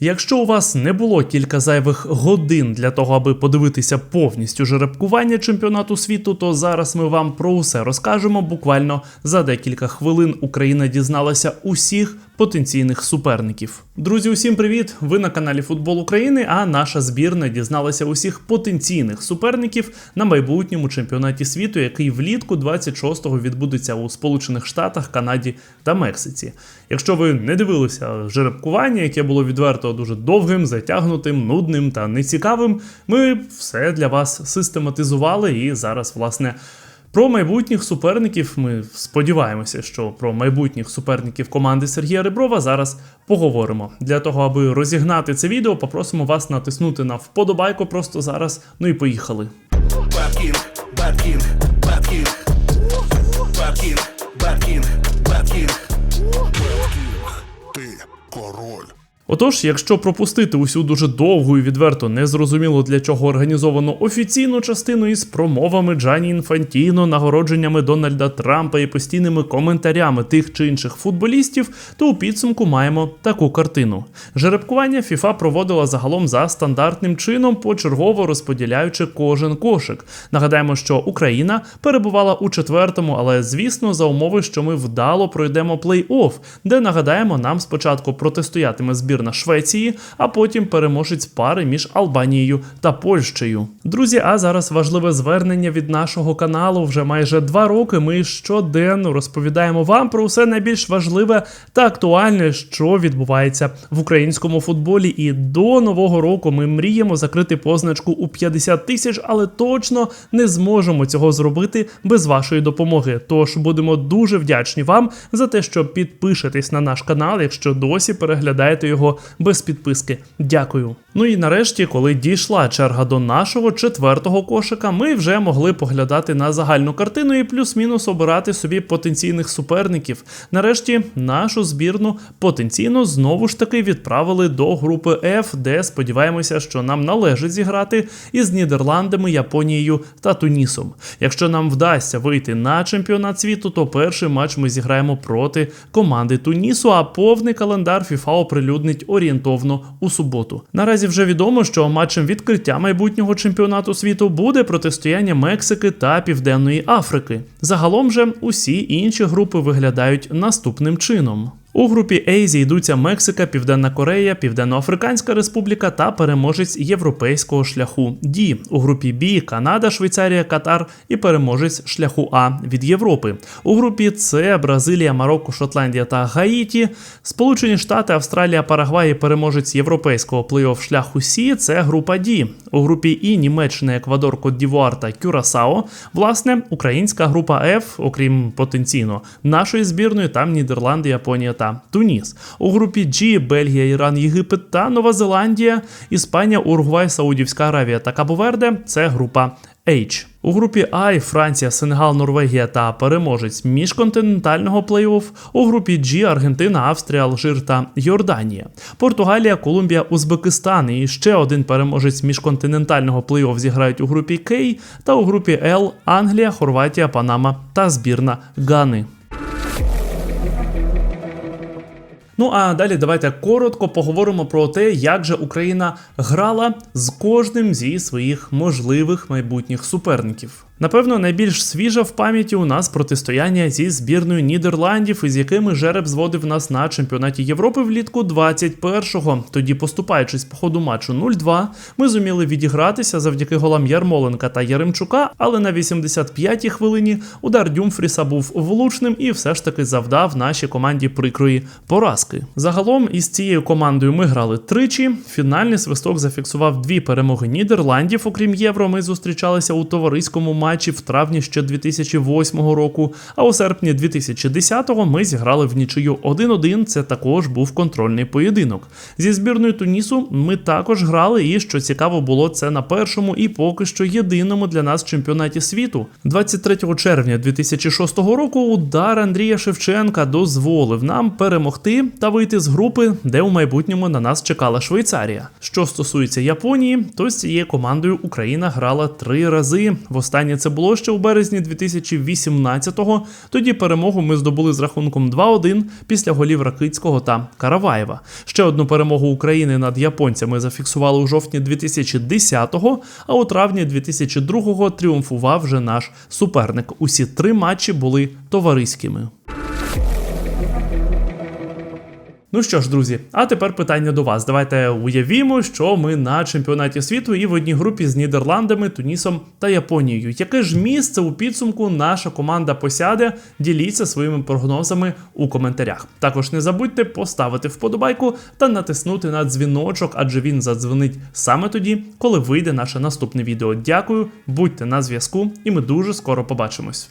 Якщо у вас не було кілька зайвих годин для того, аби подивитися повністю жеребкування чемпіонату світу, то зараз ми вам про усе розкажемо. Буквально за декілька хвилин Україна дізналася усіх потенційних суперників. Друзі, усім привіт! Ви на каналі Футбол України. А наша збірна дізналася усіх потенційних суперників на майбутньому чемпіонаті світу, який влітку 26-го відбудеться у Сполучених Штатах, Канаді та Мексиці. Якщо ви не дивилися жеребкування, яке було відверто дуже довгим, затягнутим, нудним та нецікавим, ми все для вас систематизували і зараз, власне. Про майбутніх суперників ми сподіваємося, що про майбутніх суперників команди Сергія Реброва зараз поговоримо. Для того, аби розігнати це відео, попросимо вас натиснути на вподобайку просто зараз. Ну і поїхали. Bad King, Bad Отож, якщо пропустити усю дуже довгу і відверто незрозуміло для чого організовану офіційну частину із промовами Джані Інфантіно, нагородженнями Дональда Трампа і постійними коментарями тих чи інших футболістів, то у підсумку маємо таку картину. Жеребкування FIFA проводила загалом за стандартним чином, почергово розподіляючи кожен кошик. Нагадаємо, що Україна перебувала у четвертому, але звісно, за умови, що ми вдало пройдемо плей-офф, де нагадаємо, нам спочатку протистоятиме збірна Швеції, а потім переможець пари між Албанією та Польщею. Друзі, а зараз важливе звернення від нашого каналу. Вже майже два роки. Ми щоденно розповідаємо вам про все найбільш важливе та актуальне, що відбувається в українському футболі. І до нового року ми мріємо закрити позначку у 50 тисяч, але точно не зможемо цього зробити без вашої допомоги. Тож будемо дуже вдячні вам за те, що підпишетесь на наш канал, якщо досі переглядаєте його без підписки. Дякую. Ну і нарешті, коли дійшла черга до нашого четвертого кошика, ми вже могли поглядати на загальну картину і плюс-мінус обирати собі потенційних суперників. Нарешті нашу збірну потенційно знову ж таки відправили до групи F, де сподіваємося, що нам належить зіграти із Нідерландами, Японією та Тунісом. Якщо нам вдасться вийти на чемпіонат світу, то перший матч ми зіграємо проти команди Тунісу, а повний календар FIFA оприлюднить орієнтовно у суботу. Наразі вже відомо, що матчем відкриття майбутнього чемпіонату світу буде протистояння Мексики та Південної Африки. Загалом же усі інші групи виглядають наступним чином. У групі A зійдуться Мексика, Південна Корея, Південноафриканська Республіка та переможець європейського шляху D. У групі B Канада, Швейцарія, Катар і переможець шляху А від Європи. У групі С Бразилія, Марокко, Шотландія та Гаїті. Сполучені Штати, Австралія, Парагвай і переможець європейського плей-офф шляху Сі. Це група D. У групі І Німеччина, Еквадор, Кот-Дівуар та Кюрасао. Власне, українська група F, окрім потенційно нашої збірної, там Нідерланди, Японія та Туніс. У групі G Бельгія, Іран, Єгипет та Нова Зеландія, Іспанія, Уругвай, Саудівська Аравія та Кабоверде це група H. У групі I Франція, Сенегал, Норвегія та переможець міжконтинентального плей-офф. У групі G Аргентина, Австрія, Алжир та Йорданія. Португалія, Колумбія, Узбекистан і ще один переможець міжконтинентального плей-офф зіграють у групі K та у групі L Англія, Хорватія, Панама та збірна Гани. Ну а далі давайте коротко поговоримо про те, як же Україна грала з кожним зі своїх можливих майбутніх суперників. Напевно, найбільш свіжа в пам'яті у нас протистояння зі збірною Нідерландів, із якими жереб зводив нас на чемпіонаті Європи влітку 21-го. Тоді, поступаючись по ходу матчу 0-2, ми зуміли відігратися завдяки голам Ярмоленка та Яремчука, але на 85-й хвилині удар Дюмфріса був влучним і все ж таки завдав нашій команді прикрої поразки. Загалом із цією командою ми грали тричі. Фінальний свисток зафіксував дві перемоги Нідерландів. Окрім євро, ми зустрічалися у товариському матчі в травні ще 2008 року. А у серпні 2010-го ми зіграли в нічию 1-1. Це також був контрольний поєдинок. Зі збірною Тунісу ми також грали, і що цікаво було це на першому і поки що єдиному для нас чемпіонаті світу. 23 червня 2006 року удар Андрія Шевченка дозволив нам перемогти та вийти з групи, де у майбутньому на нас чекала Швейцарія. Що стосується Японії, то з цією командою Україна грала три рази. Востаннє це було ще у березні 2018-го. Тоді перемогу ми здобули з рахунком 2-1 після голів Ракицького та Караваєва. Ще одну перемогу України над японцями зафіксували у жовтні 2010-го, а у травні 2002-го тріумфував вже наш суперник. Усі три матчі були товариськими. Ну що ж, друзі, а тепер питання до вас. Давайте уявімо, що ми на чемпіонаті світу і в одній групі з Нідерландами, Тунісом та Японією. Яке ж місце у підсумку наша команда посяде? Діліться своїми прогнозами у коментарях. Також не забудьте поставити вподобайку та натиснути на дзвіночок, адже він задзвонить саме тоді, коли вийде наше наступне відео. Дякую, будьте на зв'язку, і ми дуже скоро побачимось.